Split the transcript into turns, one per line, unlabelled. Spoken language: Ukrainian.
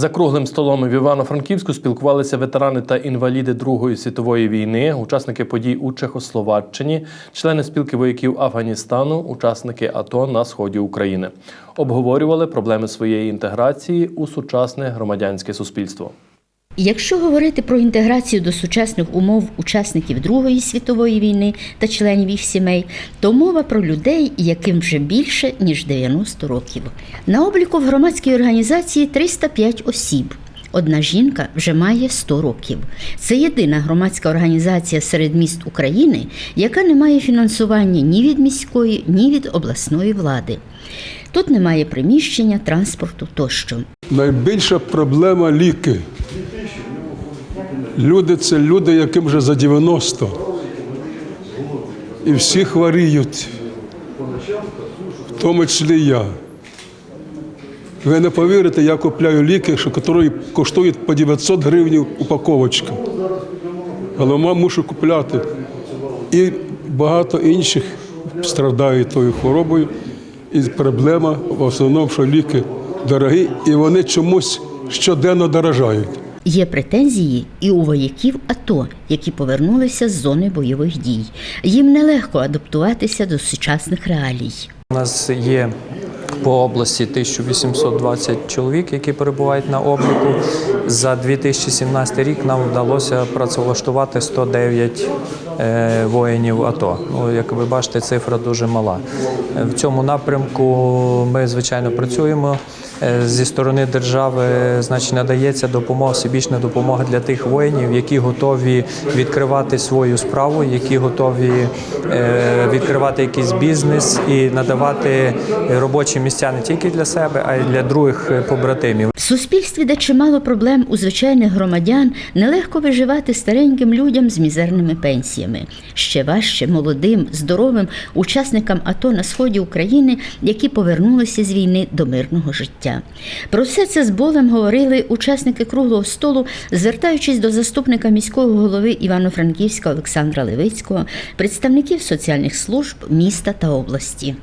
За круглим столом в Івано-Франківську спілкувалися ветерани та інваліди Другої світової війни, учасники подій у Чехословаччині, члени спілки вояків Афганістану, учасники АТО на сході України. Обговорювали проблеми своєї інтеграції у сучасне громадянське суспільство.
Якщо говорити про інтеграцію до сучасних умов учасників Другої світової війни та членів їх сімей, то мова про людей, яким вже більше ніж 90 років. На обліку в громадській організації 305 осіб. Одна жінка вже має 100 років. Це єдина громадська організація серед міст України, яка не має фінансування ні від міської, ні від обласної влади. Тут немає приміщення, транспорту тощо.
Найбільша проблема ліки. Люди це люди, яким вже за 90. І всі хворіють, в тому числі я. Ви не повірите, я купляю ліки, що які коштують по 900 гривень упаковочка. Але мушу купляти. І багато інших страдають тою хворобою. І проблема в основному, що ліки дорогі, і вони чомусь щоденно дорожають.
Є претензії і у вояків АТО, які повернулися з зони бойових дій. Їм нелегко адаптуватися до сучасних реалій.
У нас є по області 1820 чоловік, які перебувають на обліку. За 2017 рік нам вдалося працевлаштувати 109 е, воїнів АТО. Ну, як ви бачите, цифра дуже мала. В цьому напрямку ми, звичайно, працюємо. Е, Зі сторони держави значить, надається допомога, всебічна допомога для тих воїнів, які готові відкривати свою справу, які готові е, відкривати якийсь бізнес і надавати робочі місця не тільки для себе, а й для других е, побратимів.
В суспільстві, де чимало проблем у звичайних громадян, нелегко виживати стареньким людям з мізерними пенсіями. Ще важче молодим, здоровим учасникам АТО на сході України, які повернулися з війни до мирного життя. Про все це з болем говорили учасники круглого столу, звертаючись до заступника міського голови Івано-Франківська Олександра Левицького, представників соціальних служб міста та області.